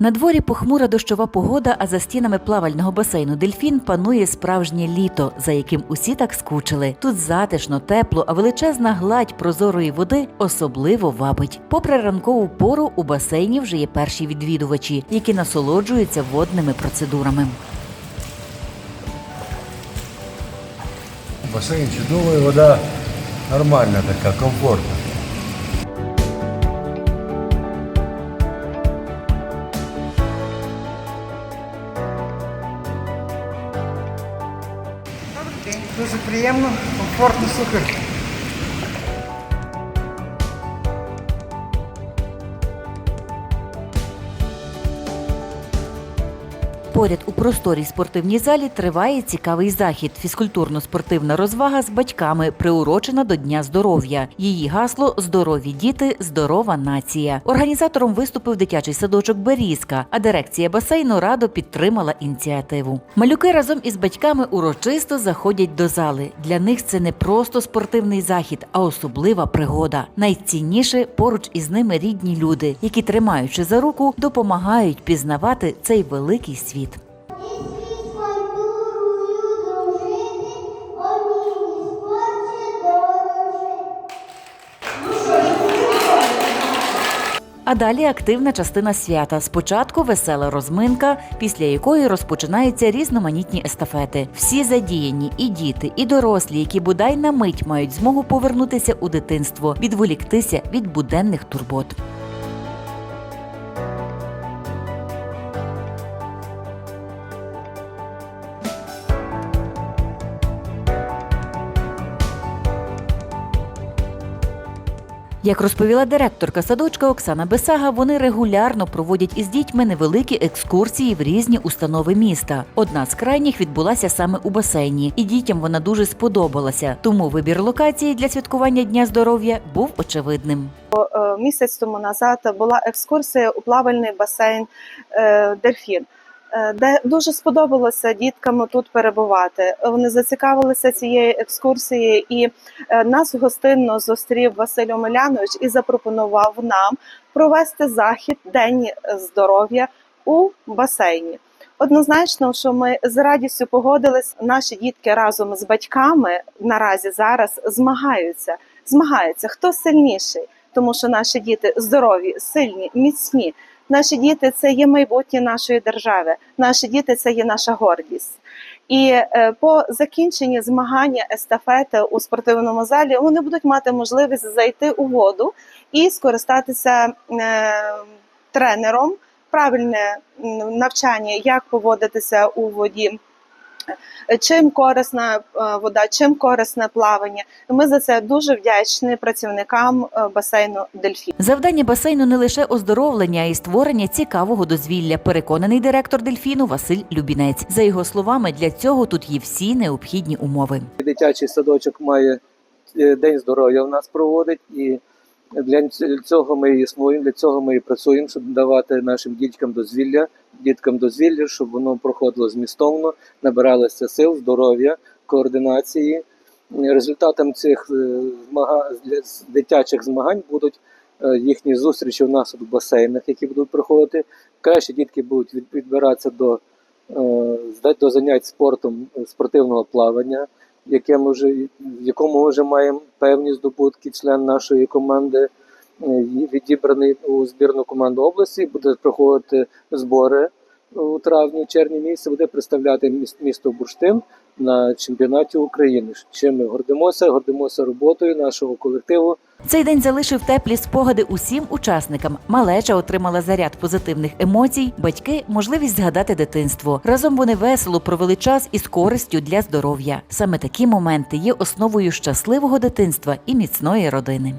На дворі похмура дощова погода, а за стінами плавального басейну Дельфін панує справжнє літо, за яким усі так скучили. Тут затишно, тепло, а величезна гладь прозорої води особливо вабить. Попри ранкову пору, у басейні вже є перші відвідувачі, які насолоджуються водними процедурами. Басейн чудовий, вода нормальна така, комфортна. Дуже приємно, комфортно, супер. Поряд у просторій спортивній залі триває цікавий захід. Фізкультурно-спортивна розвага з батьками приурочена до Дня здоров'я. Її гасло Здорові діти, здорова нація. Організатором виступив дитячий садочок Берізка, а дирекція басейну радо підтримала ініціативу. Малюки разом із батьками урочисто заходять до зали. Для них це не просто спортивний захід, а особлива пригода. Найцінніше поруч із ними рідні люди, які, тримаючи за руку, допомагають пізнавати цей великий світ. А далі активна частина свята. Спочатку весела розминка, після якої розпочинаються різноманітні естафети. Всі задіяні, і діти, і дорослі, які бодай на мить мають змогу повернутися у дитинство, відволіктися від буденних турбот. Як розповіла директорка садочка Оксана Бесага, вони регулярно проводять із дітьми невеликі екскурсії в різні установи міста. Одна з крайніх відбулася саме у басейні, і дітям вона дуже сподобалася. Тому вибір локації для святкування Дня здоров'я був очевидним. Е, місяць тому назад була екскурсія у плавальний басейн е, Дельфін. Е, Де дуже сподобалося діткам тут перебувати. Вони зацікавилися цією екскурсією, і е, нас гостинно зустрів Василь Омелянович і запропонував нам провести захід День здоров'я у басейні. Однозначно, що ми з радістю погодились. Наші дітки разом з батьками наразі зараз змагаються. Змагаються хто сильніший, тому що наші діти здорові, сильні, міцні. Наші діти це є майбутнє нашої держави. Наші діти це є наша гордість. І е, по закінченні змагання естафети у спортивному залі вони будуть мати можливість зайти у воду і скористатися е, тренером, правильне навчання, як поводитися у воді. Е, Чим корисна е, вода, чим корисне плавання. Ми за це дуже вдячні працівникам е, басейну Дельфін. Завдання басейну не лише оздоровлення, а й створення цікавого дозвілля. Переконаний директор дельфіну Василь Любінець. За його словами, для цього тут є всі необхідні умови. Дитячий садочок має е, день здоров'я в нас проводить, і для цього ми існуємо, для цього ми і працюємо, щоб давати нашим діткам дозвілля, діткам дозвілля, щоб воно проходило змістовно, набиралося сил, здоров'я, координації. Результатом цих е, дитячих змагань будуть е, їхні зустрічі в нас у басейнах, які будуть проходити. Краще дітки будуть відбиратися до, е, до занять спортом спортивного плавання, яке ми вже, в якому ми вже маємо певні здобутки, член нашої команди е, відібраний у збірну команду області, буде проходити збори у травні, червні місяці, буде представляти міс- місто Бурштин на чемпіонаті України. Чим ми гордимося, гордимося роботою нашого колективу. Цей день залишив теплі спогади усім учасникам. Малеча отримала заряд позитивних емоцій, батьки можливість згадати дитинство. Разом вони весело провели час із користю для здоров'я. Саме такі моменти є основою щасливого дитинства і міцної родини.